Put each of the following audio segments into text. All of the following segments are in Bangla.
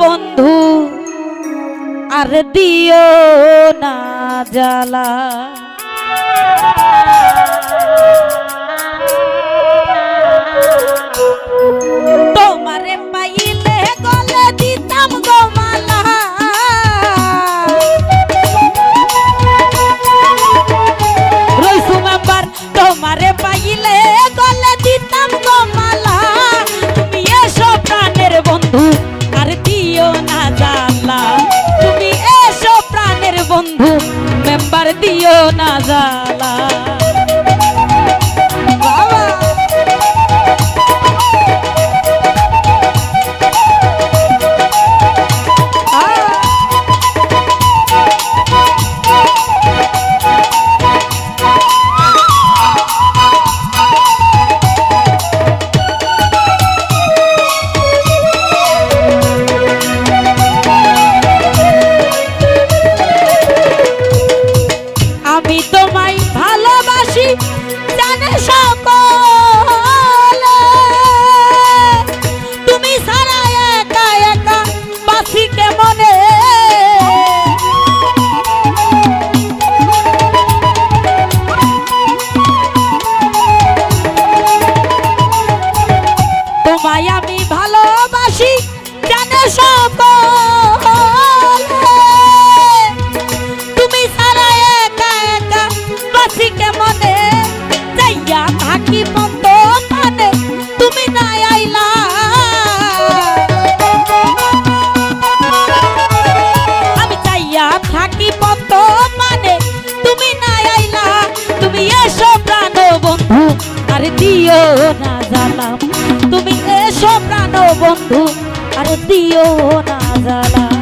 বন্ধু আর দিও না জ্বালা। বন্ধু আর দিও না জালা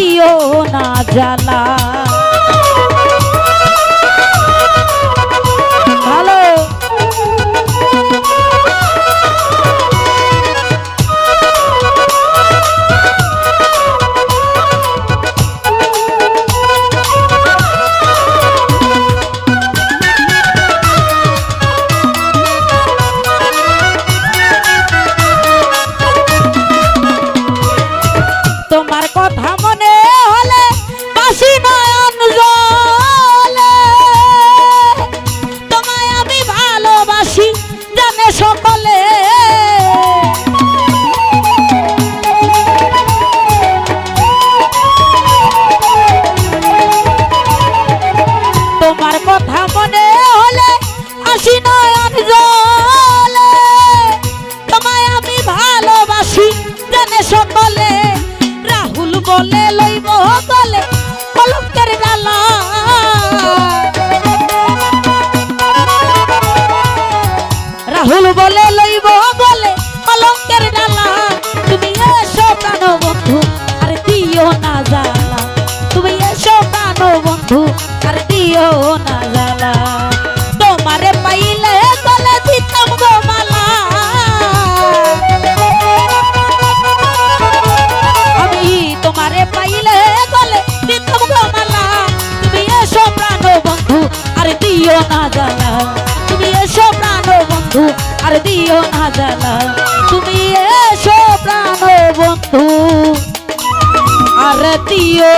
দিও না জ্বালা। সকলে, রাহুল বলে লইব বলে কলঙ্কের ডালা রাহুল বলে লইব বলে কলঙ্কের ডালা তুমি এসো প্রাণ বন্ধু, আর দিও না জালা তুমি এসো প্রাণ বন্ধু, আর দিও না জালা তোমারে পাইলে গলে দিতাম গো মালা, তুমি এসো প্রাণ বন্ধু, আর দিও না জালা তুমি এসো প্রাণ বন্ধু, আর দিও না জালা তুমি এসো প্রাণ বন্ধু, আর দিও